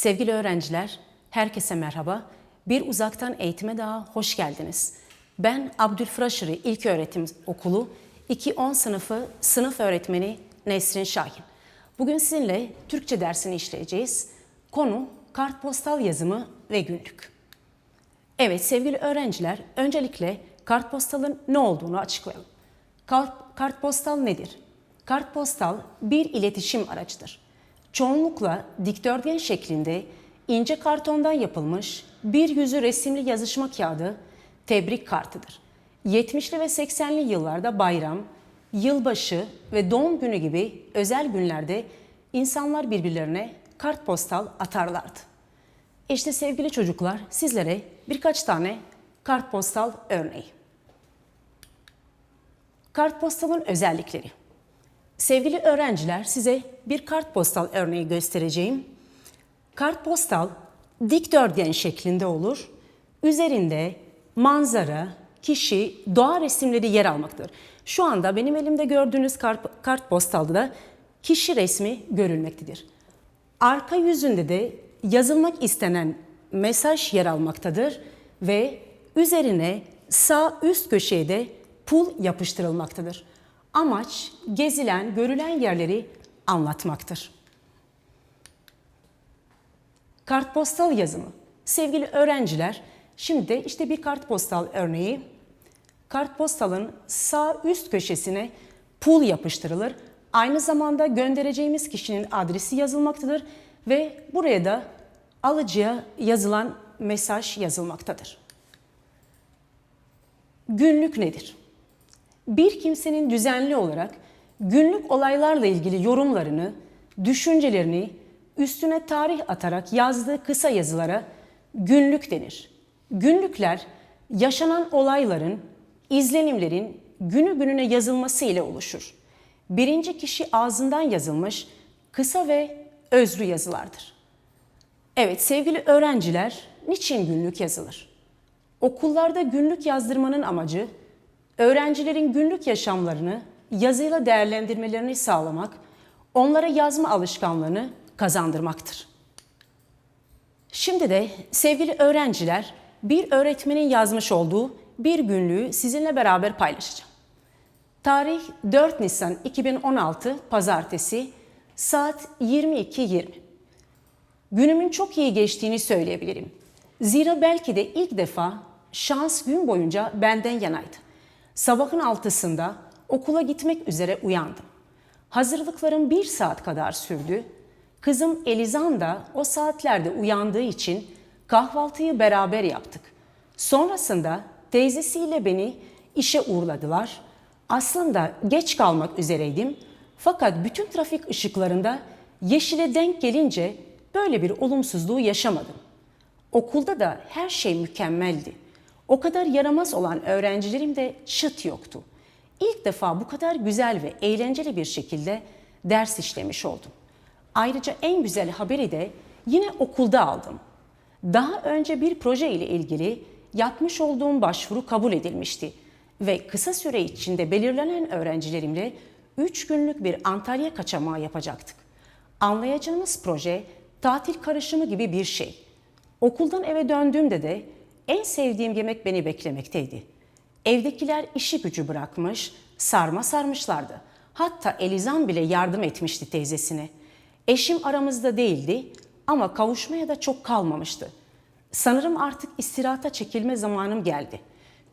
Sevgili öğrenciler, herkese merhaba. Bir uzaktan eğitime daha hoş geldiniz. Ben Abdülfraşırı İlköğretim Okulu 2-10 sınıfı sınıf öğretmeni Nesrin Şahin. Bugün sizinle Türkçe dersini işleyeceğiz. Konu kartpostal yazımı ve günlük. Evet sevgili öğrenciler, öncelikle kartpostalın ne olduğunu açıklayalım. Kart, kartpostal nedir? Kartpostal bir iletişim aracıdır. Çoğunlukla dikdörtgen şeklinde ince kartondan yapılmış bir yüzü resimli yazışma kağıdı tebrik kartıdır. 70'li ve 80'li yıllarda bayram, yılbaşı ve doğum günü gibi özel günlerde insanlar birbirlerine kartpostal atarlardı. İşte sevgili çocuklar sizlere birkaç tane kartpostal örneği. Kartpostalın özellikleri. Sevgili öğrenciler size bir kartpostal örneği göstereceğim. Kartpostal dikdörtgen şeklinde olur. Üzerinde manzara, kişi, doğa resimleri yer almaktadır. Şu anda benim elimde gördüğünüz kart, kartpostalda da kişi resmi görülmektedir. Arka yüzünde de yazılmak istenen mesaj yer almaktadır ve üzerine sağ üst köşeye de pul yapıştırılmaktadır. Amaç gezilen, görülen yerleri anlatmaktır. Kartpostal yazımı. Sevgili öğrenciler, şimdi işte bir kartpostal örneği. Kartpostalın sağ üst köşesine pul yapıştırılır. Aynı zamanda göndereceğimiz kişinin adresi yazılmaktadır ve buraya da alıcıya yazılan mesaj yazılmaktadır. Günlük nedir? Bir kimsenin düzenli olarak günlük olaylarla ilgili yorumlarını, düşüncelerini üstüne tarih atarak yazdığı kısa yazılara günlük denir. Günlükler yaşanan olayların, izlenimlerin günü gününe yazılması ile oluşur. Birinci kişi ağzından yazılmış kısa ve özlü yazılardır. Evet sevgili öğrenciler, niçin günlük yazılır? Okullarda günlük yazdırmanın amacı öğrencilerin günlük yaşamlarını yazıyla değerlendirmelerini sağlamak, onlara yazma alışkanlığını kazandırmaktır. Şimdi de sevgili öğrenciler, bir öğretmenin yazmış olduğu bir günlüğü sizinle beraber paylaşacağım. Tarih 4 Nisan 2016 Pazartesi saat 22.20. Günümün çok iyi geçtiğini söyleyebilirim. Zira belki de ilk defa şans gün boyunca benden yanaydı. Sabahın altısında okula gitmek üzere uyandım. Hazırlıklarım bir saat kadar sürdü. Kızım Elizan da o saatlerde uyandığı için kahvaltıyı beraber yaptık. Sonrasında teyzesiyle beni işe uğurladılar. Aslında geç kalmak üzereydim. Fakat bütün trafik ışıklarında yeşile denk gelince böyle bir olumsuzluğu yaşamadım. Okulda da her şey mükemmeldi. O kadar yaramaz olan öğrencilerim de çıt yoktu. İlk defa bu kadar güzel ve eğlenceli bir şekilde ders işlemiş oldum. Ayrıca en güzel haberi de yine okulda aldım. Daha önce bir proje ile ilgili yapmış olduğum başvuru kabul edilmişti ve kısa süre içinde belirlenen öğrencilerimle 3 günlük bir Antalya kaçamağı yapacaktık. Anlayacağınız proje tatil karışımı gibi bir şey. Okuldan eve döndüğümde de en sevdiğim yemek beni beklemekteydi. Evdekiler işi gücü bırakmış, sarma sarmışlardı. Hatta Elizan bile yardım etmişti teyzesine. Eşim aramızda değildi ama kavuşmaya da çok kalmamıştı. Sanırım artık istirahata çekilme zamanım geldi.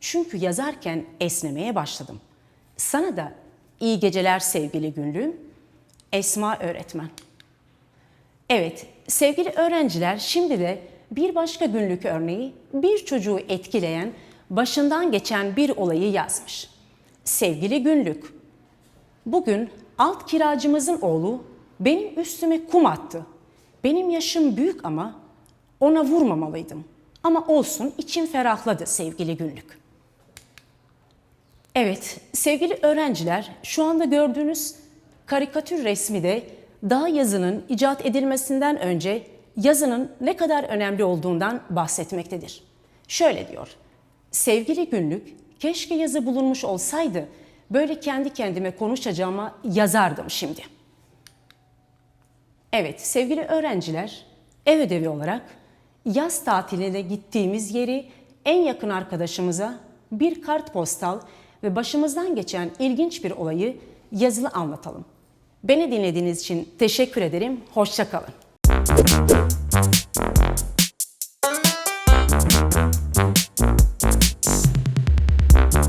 Çünkü yazarken esnemeye başladım. Sana da iyi geceler sevgili günlüğüm. Esma öğretmen. Evet, sevgili öğrenciler şimdi de bir başka günlük örneği bir çocuğu etkileyen, başından geçen bir olayı yazmış. Sevgili günlük, bugün alt kiracımızın oğlu benim üstüme kum attı. Benim yaşım büyük ama ona vurmamalıydım. Ama olsun içim ferahladı sevgili günlük. Evet sevgili öğrenciler şu anda gördüğünüz karikatür resmi de daha yazının icat edilmesinden önce yazının ne kadar önemli olduğundan bahsetmektedir. Şöyle diyor. Sevgili günlük, keşke yazı bulunmuş olsaydı böyle kendi kendime konuşacağıma yazardım şimdi. Evet sevgili öğrenciler, Ev ödevi olarak yaz tatiline gittiğimiz yeri en yakın arkadaşımıza bir kartpostal ve başımızdan geçen ilginç bir olayı yazılı anlatalım. Beni dinlediğiniz için teşekkür ederim. Hoşça thank you